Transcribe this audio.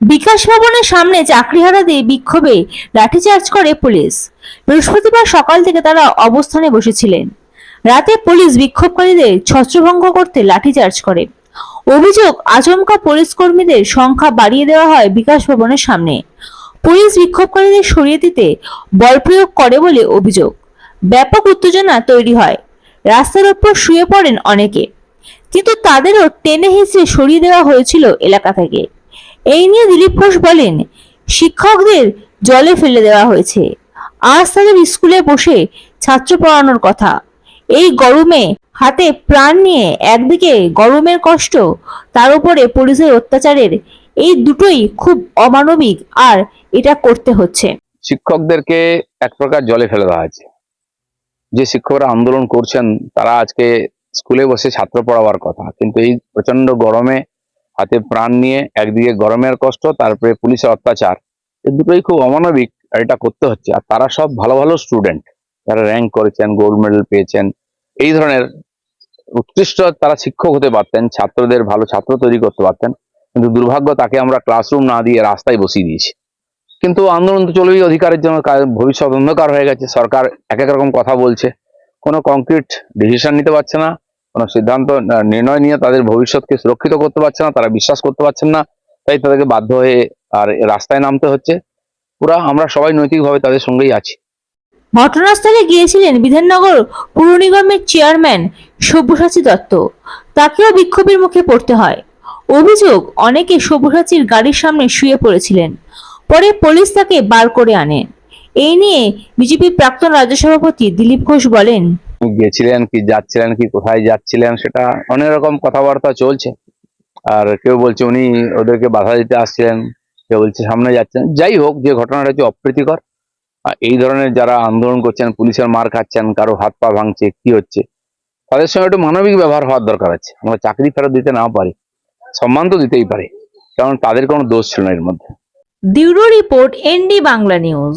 বিকাশ ভবনের সামনে চাকরিহারাদের বিক্ষোভে লাঠিচার্জ করে পুলিশ। বৃহস্পতিবার সকাল থেকে তারা অবস্থানে বসেছিলেন। রাতে পুলিশ বিক্ষোভকারীদের ছত্রভঙ্গ করতে লাঠিচার্জ করে। অভিযোগ, আচমকা পুলিশ কর্মীদের সংখ্যা বাড়িয়ে দেওয়া হয় বিকাশ ভবনের সামনে। পুলিশ বিক্ষোভকারীদের সরিয়ে দিতে বল প্রয়োগ করে বলে অভিযোগ। ব্যাপক উত্তেজনা তৈরি হয়। রাস্তার ওপর শুয়ে পড়েন অনেকে। কিন্তু তাদেরও টেনে হিঁচড়ে সরিয়ে দেওয়া হয়েছিল এলাকা থেকে। এই নিয়ে দিলীপ ঘোষ বলেন, শিক্ষকদের জলে ফেলে দেওয়া হয়েছে। আজ তাদের স্কুলে বসে ছাত্র পড়ানোর কথা। এই গরমে হাতে প্রাণ নিয়ে একদিকে গরমের কষ্ট, তার উপরে পুলিশের অত্যাচারের, এই দুটোই খুব অমানবিক আর এটা করতে হচ্ছে। শিক্ষকদেরকে এক প্রকার জলে ফেলে দেওয়া হয়েছে। যে শিক্ষকরা আন্দোলন করছেন, তারা আজকে স্কুলে বসে ছাত্র পড়াবার কথা। কিন্তু এই প্রচণ্ড গরমে হাতে প্রাণ নিয়ে একদিকে গরমের কষ্ট, তারপরে পুলিশের অত্যাচার। এই দুটোই খুব অমানবিক এটা করতে হচ্ছে। আর তারা সব ভালো ভালো স্টুডেন্ট যারা র্যাঙ্ক করেছেন গোল্ড মেডেল পেয়েছেন। এই ধরনের উৎকৃষ্ট তারা শিক্ষক হতে পারতেন, ছাত্রদের ভালো ছাত্র তৈরি করতে পারতেন। কিন্তু দুর্ভাগ্য তাকে আমরা ক্লাসরুম না দিয়ে রাস্তায় বসিয়ে দিয়েছি। কিন্তু আন্দোলন তো চলবেই, অধিকারের জন্য ভবিষ্যৎ অন্ধকার হয়ে গেছে। সরকার এক এক রকম কথা বলছে। কোনো কংক্রিট ডিসিশন নিতে পারছে না। কোনো সিদ্ধান্ত নির্ণয় নিয়ে তাদের ভবিষ্যৎকে সুরক্ষিত করতে পারছে না, তারা বিশ্বাস করতে পারছেন না, তাই তাদেরকে বাধ্য হয়ে আর রাস্তায় নামতে হচ্ছে। পুরা আমরা সবাই নৈতিকভাবে তাদের সঙ্গেই আছি। ঘটনাস্থলে গিয়েছিলেন বিধাননগর পুর নিগমের চেয়ারম্যান সব্যসাচী দত্ত। তাকেও বিক্ষোভের মুখে পড়তে হয়। অভিযোগ, অনেকে সব্যসাচীর গাড়ির সামনে শুয়ে পড়েছিলেন। পরে পুলিশ তাকে বার করে আনে। এই নিয়ে বিজেপির প্রাক্তন রাজ্য সভাপতি দিলীপ ঘোষ বলেন গেছিলেন কি যাচ্ছিলেন, কি কোথায় যাচ্ছিলেন, সেটা অনেক রকম কথাবার্তা চলছে। আর কেউ বলছে উনি ওদেরকে বাধা দিতে আসছিলেন, কেউ বলছে সামনে যাচ্ছেন। যাই হোক, যে ঘটনাটা হচ্ছে অপ্রীতিকর? এই ধরনের যারা আন্দোলন করছেন, পুলিশের মার খাচ্ছেন, কারও হাত পা ভাঙছে, কি হচ্ছে? তাদের সঙ্গে একটু মানবিক ব্যবহার হওয়ার দরকার আছে। আমরা চাকরি ফেরত দিতে না পারি, সম্মান তো দিতেই পারে, কারণ তাদের কোনো দোষ ছিল না এর মধ্যে। Bureau report ND Bangla news.